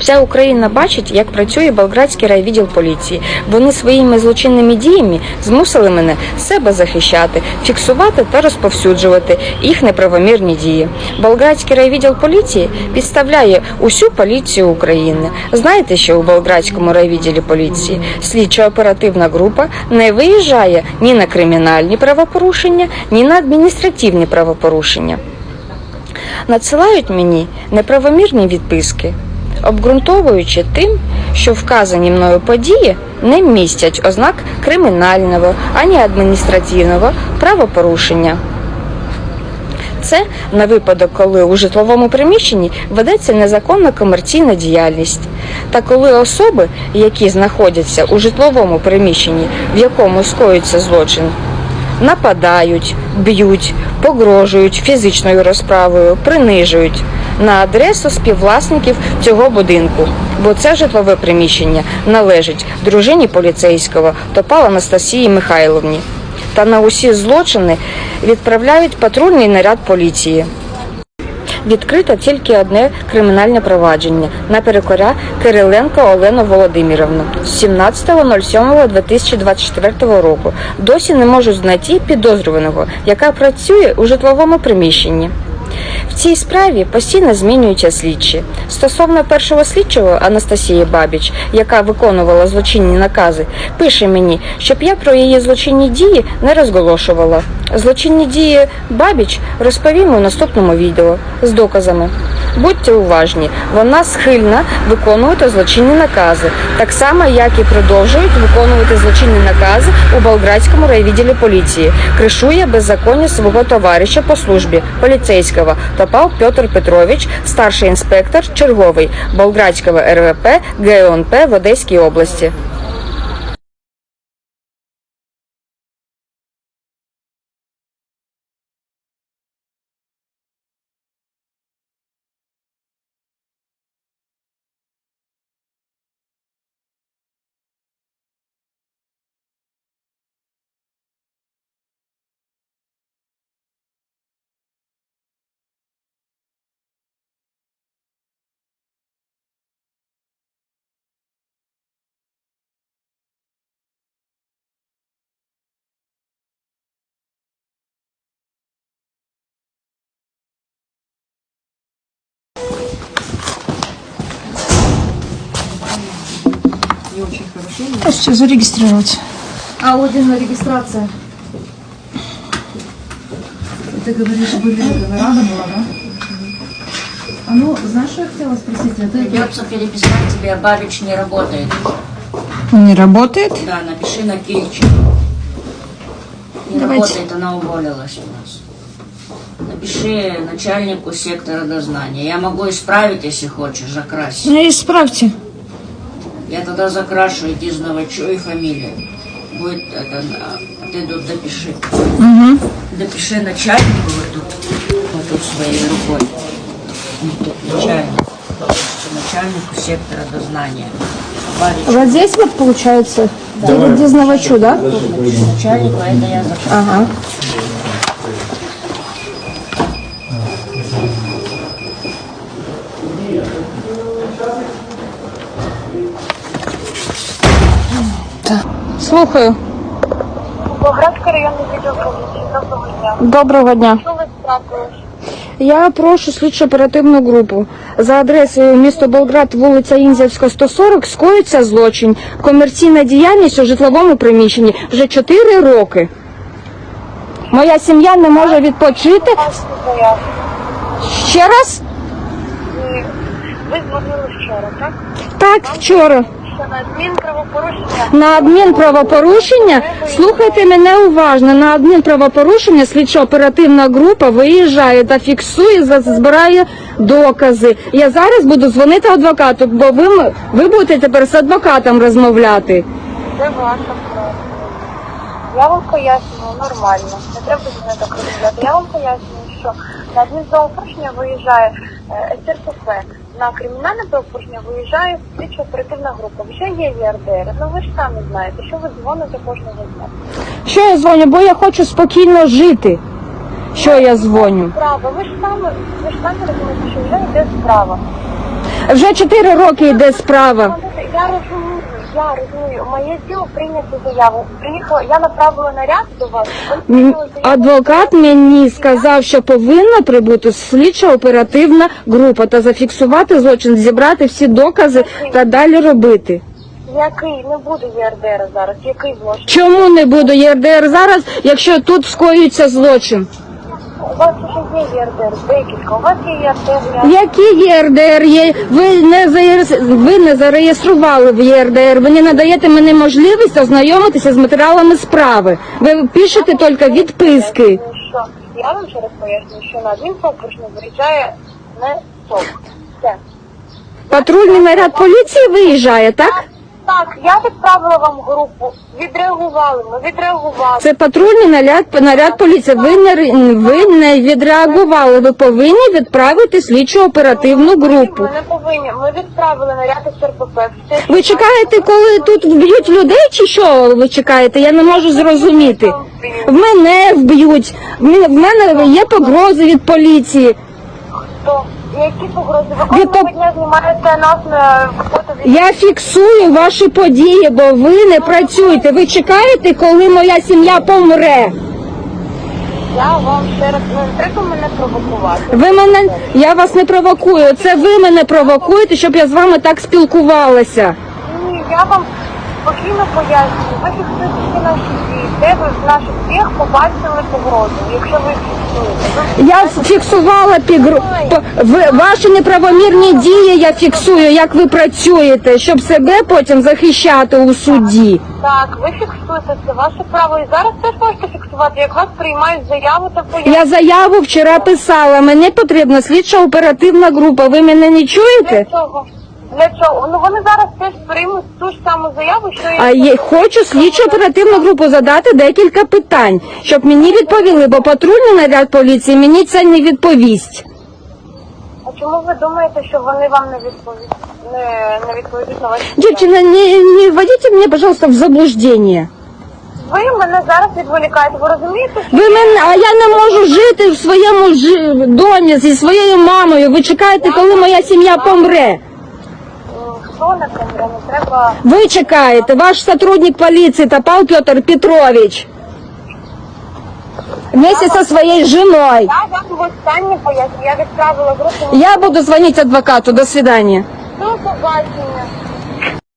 Вся Україна бачить, як працює Болградський райвідділ поліції. Вони своїми злочинними діями змусили мене себе захищати, фіксувати та розповсюджувати їх неправомірні дії. Болградський райвідділ поліції підставляє усю поліцію України. Знаєте, що у Болградському райвідділі поліції слідча оперативна група не виїжджає ні на кримінальні правопорушення, ні на адміністративні правопорушення. Надсилають мені неправомірні відписки, обґрунтовуючи тим, що вказані мною події не містять ознак кримінального ані адміністративного правопорушення. Це на випадок, коли у житловому приміщенні ведеться незаконна комерційна діяльність, та коли особи, які знаходяться у житловому приміщенні, в якому скоюється злочин, нападають, б'ють, погрожують фізичною розправою, принижують на адресу співвласників цього будинку, бо це житлове приміщення належить дружині поліцейського Топал Анастасії Михайловні. Та на усі злочини відправляють патрульний наряд поліції. Відкрито тільки одне кримінальне провадження на перекоря Кириленко Олену Володимировну з 17.07.2024 року. Досі не можуть знайти підозрюваного, яка працює у житловому приміщенні. Цій справі постійно змінюються слідчі. Стосовно першого слідчого Анастасії Бабіч, яка виконувала злочинні накази, пише мені, щоб я про її злочинні дії не розголошувала. Злочинні дії Бабіч розповім у наступному відео з доказами. Будьте уважні, вона схильна виконувати злочинні накази, так само як і продовжують виконувати злочинні накази у Болградському райвідділі поліції. Кришує беззаконня свого товариша по службі поліцейського Топал Петр Петрович, старший інспектор черговий Болградського РВП ГУНП в Одеській області. Можете зарегистрировать. А орденная регистрация? Ты говоришь, были рада была, да? А ну, знаешь, что я хотела спросить? А ты Придется переписать тебе, Бабич не работает. Не работает? Да, напиши на Кирича. Не Давайте. работает, она уволилась у нас. Напиши начальнику сектора дознания. Я могу исправить, если хочешь, закрась. Ну, исправьте. Я тогда закрашу, иди Новачу и фамилию. Будет это, ты тут допиши. Угу. Допиши начальнику вот тут, вот тут своей рукой. Вот тут начальник. Начальнику сектора дознания. Бабич. Вот здесь вот получается перед Дизнавачу, да? Начальнику, а это я закрашу. Ага. Слухаю. Болградський районний відділ поліції. Доброго дня. Доброго дня. Що ви трапилось? Я прошу слідчо оперативну групу. За адресою місто Болград, вулиця Інзівська, 140, скоїться злочин. Комерційна діяльність у житловому приміщенні вже 4 роки. Моя сім'я не може відпочити. Ще раз? Ви дзвонили вчора, так? Так, вчора. На адмінправопорушення На адмінправопорушення, слухайте мене уважно, на адмінправопорушення слідчо-оперативна група виїжджає та фіксує, за- збирає докази. Я зараз буду дзвонити адвокату, бо ви, м- ви будете тепер з адвокатом розмовляти. це ваша справа. Я вам пояснюю нормально. Не треба мене так розмовляти. Я вам пояснюю, що на адмінправопорушення виїжджає е, СРПП. На кримінальне правопорушення виїжджає слідчо оперативна група. Вже є ЄРДР. Ну ви ж самі знаєте, що ви дзвоните кожного дня. Що я дзвоню? Бо я хочу спокійно жити. Що я дзвоню? Справа, ви ж самі, ви ж самі розумієте, що вже йде справа. Вже 4 роки йде справа. Я розумію, я розумію. Моє діло прийняти заяву. Приїхала, я направила наряд до вас. Ви М, прийняли заяву. Адвокат мені сказав, що повинна прибути слідча оперативна група та зафіксувати злочин, зібрати всі докази та далі робити. Який? Не буде ЄРДР зараз. Який злочин? Чому не буду ЄРДР зараз, якщо тут скоюється злочин? Вас вже є ЄРДР, декілька. У вас є ЄРДР. Які ЄРДР є? Ви не заєр- ви не зареєстрували в ЄРДР. Ви не надаєте мені можливість ознайомитися з матеріалами справи. Ви пишете тільки відписки. Що? Я вам ще раз поясню, що на один не виїжджає не сок. Все. Патрульний наряд поліції виїжджає, так? Так, я відправила вам групу. Відреагували, ми відреагували. Це патрульний наряд, наряд поліції. Ви не ви не відреагували. Ви повинні відправити слідчу оперативну групу. Ми не повинні. Ми відправили наряд із РПП. Ви чекаєте, коли тут вб'ють людей, чи що ви чекаєте? Я не можу зрозуміти. В мене вб'ють. В мене- В мене є погрози від поліції. Хто? Які погрози? Ви кожного дня знімаєте нас на фото від... Я фіксую ваші події, бо ви не працюєте. Ви чекаєте, коли моя сім'я помре. Я вам ще раз не треба мене провокувати. Ви мене, я вас не провокую. Це ви мене провокуєте, щоб я з вами так спілкувалася. Ні, я вам спокійно пояснюю. Ви фіксуєте всі наші дії. Де ви в наших діях побачили погрозу? Якщо ви фіксуєте. Ви Я фіксувала пігру... п- ви- ваші неправомірні дії. Я фіксую, як ви працюєте, щоб себе потім захищати у суді. Так, ви фіксуєте це ваше право і зараз теж можете фіксувати, як вас приймають заяву та пояснюють. Я заяву вчора писала. Мені потрібна слідча оперативна група. Ви мене не чуєте? Для чого? Для чого? Ну вони зараз теж приймуть ту ж саму заяву, що А я хочу слідчу оперативну групу задати декілька питань, щоб мені відповіли, бо патрульний наряд поліції мені це не відповість. А чому ви думаєте, що вони вам не відповість не, не відповідуть на ваші? Дівчина, не, не вводите мене, пожалуйста, в заблуждение. Ви мене зараз відволікаєте. Ви розумієте, що Ви мене, а я не можу жити в своєму жи- домі зі своєю мамою. Ви чекаєте, коли моя сім'я помре. Треба. Ви чекаєте, ваш сотрудник поліції Топал Петр Петрович. Вместе со своей женой. Я вам востаннє поясню. Я відправила групу. Я буду звонить адвокату. До свидания. До побачення.